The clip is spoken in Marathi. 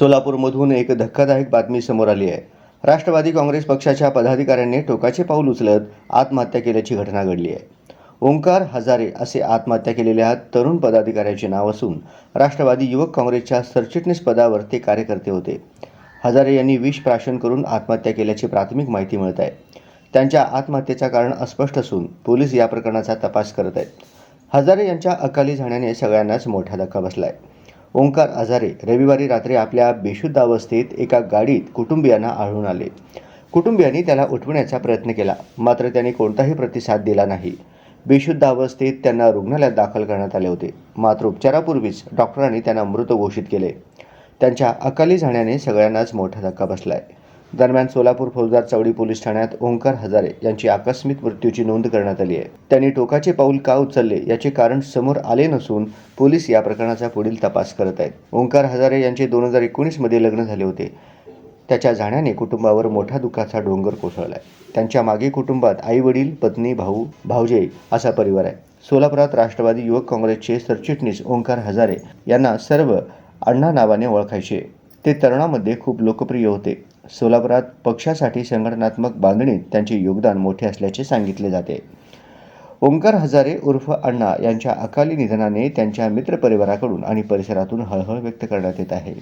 सोलापूरमधून एक धक्कादायक बातमी समोर आली आहे. राष्ट्रवादी काँग्रेस पक्षाच्या पदाधिकाऱ्यांनी टोकाचे पाऊल उचलत आत्महत्या केल्याची घटना घडली आहे. ओंकार हजारे असे आत्महत्या केलेल्या तरुण पदाधिकाऱ्याचे नाव असून राष्ट्रवादी युवक काँग्रेसच्या सरचिटणीस पदावर ते कार्यकर्ते होते. हजारे यांनी विष प्राशन करून आत्महत्या केल्याची प्राथमिक माहिती मिळत आहे. त्यांच्या आत्महत्येचा कारण अस्पष्ट असून पोलीस या प्रकरणाचा तपास करत आहेत. हजारे यांच्या अकाली जाण्याने सगळ्यांनाच मोठा धक्का बसला आहे ओंकार आजारे रविवारी रात्री आपल्या बेशुद्ध अवस्थेत एका गाडीत कुटुंबियांना आढळून आले. कुटुंबियांनी त्याला उठवण्याचा प्रयत्न केला मात्र त्याने कोणताही प्रतिसाद दिला नाही. बेशुद्ध अवस्थेत त्यांना रुग्णालयात दाखल करण्यात आले होते. मात्र उपचारापूर्वीच डॉक्टरांनी त्यांना मृत घोषित केले. त्यांच्या अकाली जाण्याने सगळ्यांनाच मोठा धक्का बसला आहे दरम्यान सोलापूर फौजदार चौडी पोलीस ठाण्यात ओंकार हजारे यांची आकस्मिक मृत्यूची नोंद करण्यात आली आहे. त्यांनी टोकाचे पाऊल का उचलले याचे कारण समोर आले नसून पोलीस या प्रकरणाचा पुढील तपास करत आहेत. ओंकार हजारे यांचे दोन हजार एकोणीसमध्ये लग्न झाले होते. त्याच्या जाण्याने कुटुंबावर मोठा दुःखाचा डोंगर कोसळलाय. त्यांच्या मागे कुटुंबात आई वडील पत्नी भाऊ भाऊजे असा परिवार आहे. सोलापुरात राष्ट्रवादी युवक काँग्रेसचे सरचिटणीस ओंकार हजारे यांना सर्व अण्णा नावाने ओळखायचे. ते तरुणामध्ये खूप लोकप्रिय होते. सोलापुरात पक्षासाठी संघटनात्मक बांधणीत त्यांचे योगदान मोठे असल्याचे सांगितले जाते. ओंकार हजारे उर्फ अण्णा यांच्या अकाली निधनाने त्यांच्या मित्रपरिवाराकडून आणि परिसरातून हळहळ व्यक्त करण्यात येत आहे.